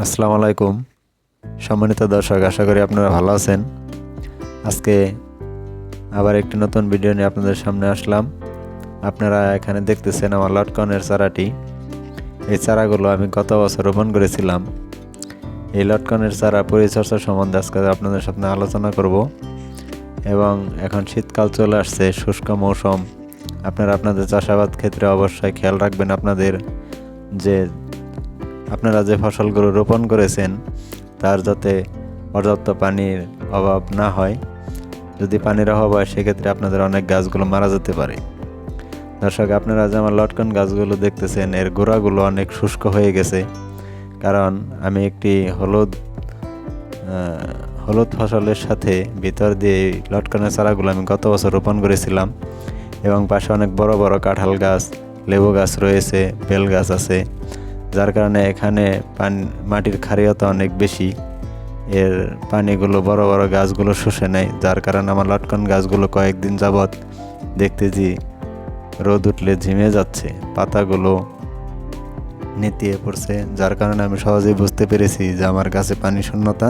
আসসালামু আলাইকুম। সম্মানিত দর্শক, আশা করি আপনারা ভালো আছেন। আজকে আবার একটি নতুন ভিডিও নিয়ে আপনাদের সামনে আসলাম। আপনারা এখানে দেখতেছেন আমার লটকনের চারাটি। এই চারাগুলো আমি গত বছর রোপণ করেছিলাম। এই লটকনের চারা পরিচর্যা সম্বন্ধে আজকে আপনাদের সামনে আলোচনা করব। এবং এখন শীতকাল চলে আসছে, শুষ্ক মৌসুম। আপনারা আপনাদের চাষাবাদ ক্ষেত্রে অবশ্যই খেয়াল রাখবেন আপনাদের যে আপনারা যে ফসলগুলো রোপণ করেছেন, তার যাতে পর্যাপ্ত পানির অভাব না হয়, যদি পানির অভাব হয়, সেক্ষেত্রে আপনাদের অনেক গাছগুলো মারা যেতে পারে। দর্শক, আপনারা যে আমার লটকন গাছগুলো দেখতেছেন, এর গোড়াগুলো অনেক শুষ্ক হয়ে গেছে। কারণ আমি একটি হলুদ হলুদ ফসলের সাথে ভিতর দিয়ে লটকনের চারাগুলো আমি গত বছর রোপণ করেছিলাম এবং পাশে অনেক বড় বড় কাঁঠাল গাছ, লেবু গাছ রয়েছে, বেল গাছ আছে। যার কারণে এখানে পান, মাটির ক্ষারীয়তা অনেক বেশি এর পানিগুলো, বড় বড় গাছগুলো শুষে নেয়, যার কারণে আমার লটকন গাছগুলো কয়েকদিন যাবৎ দেখতে যে রোদ উঠলে ঝিমে যাচ্ছে, পাতাগুলো নেতিয়ে পড়ছে, যার কারণে আমি সহজেই বুঝতে পেরেছি যে আমার গাছে পানি শূন্যতা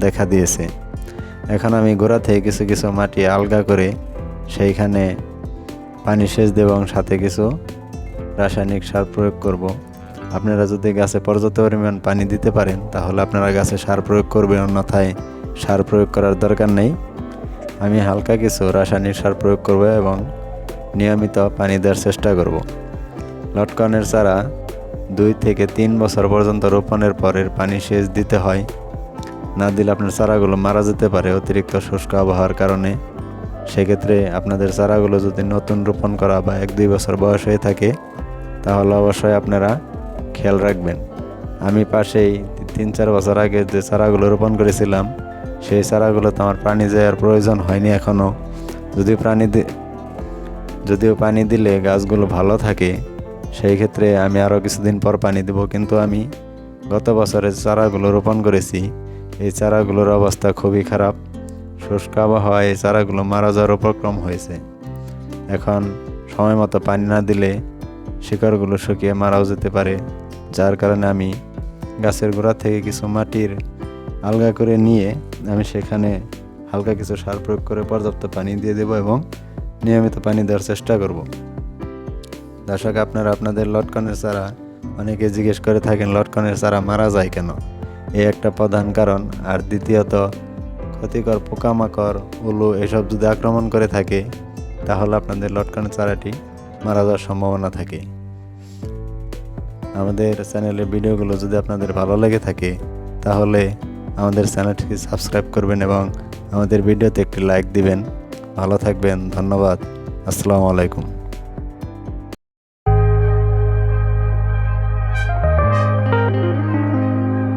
দেখা দিয়েছে এখন আমি গোড়া থেকে কিছু কিছু মাটি আলগা করে সেইখানে পানি সেচ দেব এবং সাথে কিছু রাসায়নিক সার প্রয়োগ করব। আপনারা যদি গাছে পর্যাপ্ত পরিমাণ পানি দিতে পারেন, তাহলে আপনারা গাছে সার প্রয়োগ করবেন, অন্যথায় সার প্রয়োগ করার দরকার নেই। আমি হালকা কিছু রাসায়নিক সার প্রয়োগ করব এবং নিয়মিত পানি দেওয়ার চেষ্টা করব। লটকনের চারা দুই থেকে তিন বছর পর্যন্ত রোপণের পরের পানি সেচ দিতে হয়। না দিলে আপনার চারাগুলো মারা যেতে পারে অতিরিক্ত শুষ্ক আবহাওয়ার কারণে। সেক্ষেত্রে আপনাদের চারাগুলো যদি নতুন রোপণ করা বা এক দুই বছর বয়স হয়ে থাকে, তাহলে অবশ্যই আপনারা খেয়াল রাখবেন। আমি পাশেই তিন চার বছর আগে যে চারাগুলো রোপণ করেছিলাম, সেই চারাগুলোতে আমার পানি দেওয়ার প্রয়োজন হয়নি এখনও যদি প্রাণী যদিও পানি দিলে গাছগুলো ভালো থাকে, সেই ক্ষেত্রে আমি আরও কিছুদিন পর পানি দেব। কিন্তু আমি গত বছরের চারাগুলো রোপণ করেছি, এই চারাগুলোর অবস্থা খুবই খারাপ। শুষ্ক আবহাওয়ায় এই চারাগুলো মারা যাওয়ার উপক্রম হয়েছে। এখন সময় মতো পানি না দিলে শিকড়গুলো শুকিয়ে মারাও যেতে পারে। যার কারণে আমি গাছের গোড়া থেকে কিছু মাটির আলগা করে নিয়ে আমি সেখানে হালকা কিছু সার প্রয়োগ করে পর্যাপ্ত পানি দিয়ে দেবো এবং নিয়মিত পানি দেওয়ার চেষ্টা করব। দর্শক, আপনারা আপনাদের লটকনের চারা অনেকে জিজ্ঞেস করে থাকেন, লটকনের চারা মারা যায় কেন? এই একটা প্রধান কারণ। আর দ্বিতীয়ত, ক্ষতিকর পোকামাকড়, উলু এসব যদি আক্রমণ করে থাকে, তাহলে আপনাদের লটকনের চারাটি মারা যাওয়ার সম্ভাবনা থাকে। আমাদের চ্যানেলের ভিডিওগুলো যদি আপনাদের ভালো লেগে থাকে, তাহলে আমাদের চ্যানেলটিকে সাবস্ক্রাইব করবেন এবং আমাদের ভিডিওতে একটি লাইক দিবেন। ভালো থাকবেন, ধন্যবাদ। আসসালামু আলাইকুম।